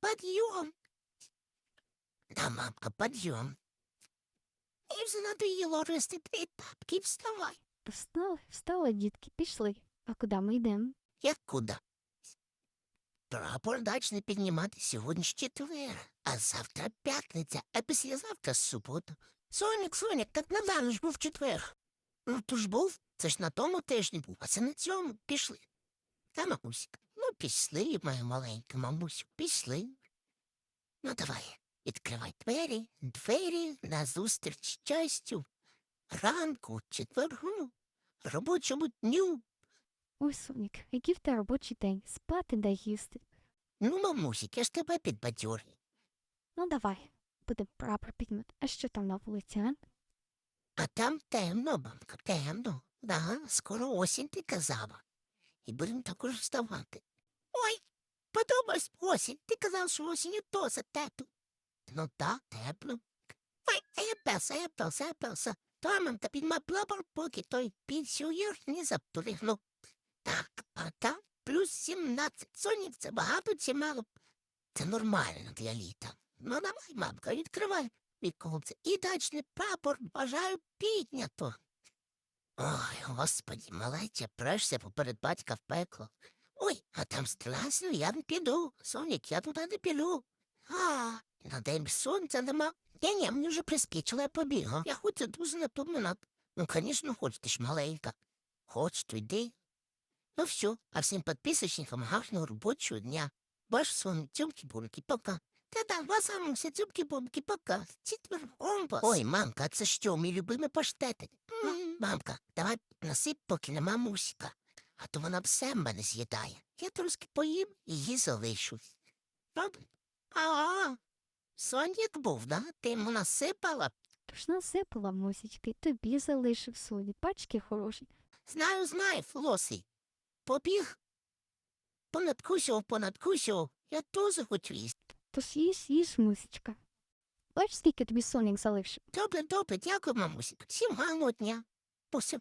Подъем. Да, мамка, подъем. І вже надоїло ростити тапки, вставай. Встали, встали, дітки, пішли. А куди ми йдемо? Як куди? Прапор дачний піднімати сьогодні ж четвер, а завтра п'ятниця, а післязавтра субота. Соник, Соник, так недавно ж був четвер. Ну, то ж був, це ж на тому тижні був, а це на цьому пішли. Та, мамусик, ну пішли, моя маленька мамусю, пішли. Ну, давай, відкривай двері, двері назустріч щастю. Ранку, четвергу, робочому дню. Ой, Сонік, який в тебе робочий день? Спати дай їсти. Ну, мамусик, я ж тебе підбадьорю. Ну давай, будемо прапор піднімати. А що там на вулиці, а? А там темно, мамка, темно. Да, скоро осінь ти казала. І будемо також вставати. Ой, подобається осінь. Ти казав, що осінню то за тепло. Ну так, тепло. Ой, а я песа, я песа, я песа. Та мамка підма прапор, поки той пенсіонер не запригнув. Так, а там плюс 17. Сонік, це багато чи мало? Це нормально для літа. Ну давай, мамка, відкривай віконце. І дачний прапор бажаю піднято. Ой, господі, малече, прешся поперед батька в пекло. Ой, а там страшно, я не піду. Сонік, я туди не піду. А, на день сонця нема. Ні, ні, мені вже приспічило, я побігла. Я хочу дуже напоминати. Ну, звісно, хоч ти ж маленька. Хоч, то йди. Ну все, а всім підписочникам гарного робочого дня. Ваш сон, тюмки-бумки, пока. Та-да, вас амуся, цюбки-бумки, пока. Четвергом вас. Ой, мамка, це що, мій любимий паштетик? Мамка, давай насип поки нема мусіка, а то вона все мене з'їдає. Я трошки поїм і її залишу. Добре? А, сонік був, да? Ти йому насипала? Тож насипала мусічки, тобі залишив Соні. Пачки хороші. Знаю, знаю, Флосі. Побіг. Понадкусив, понадкусив. Я теж хочу їсти. Тож їж, їж, мусічка. Бач, скільки тобі Сонік залишив. Добре, добре, дякую, мамусі. Всім гарного дня. Пуся.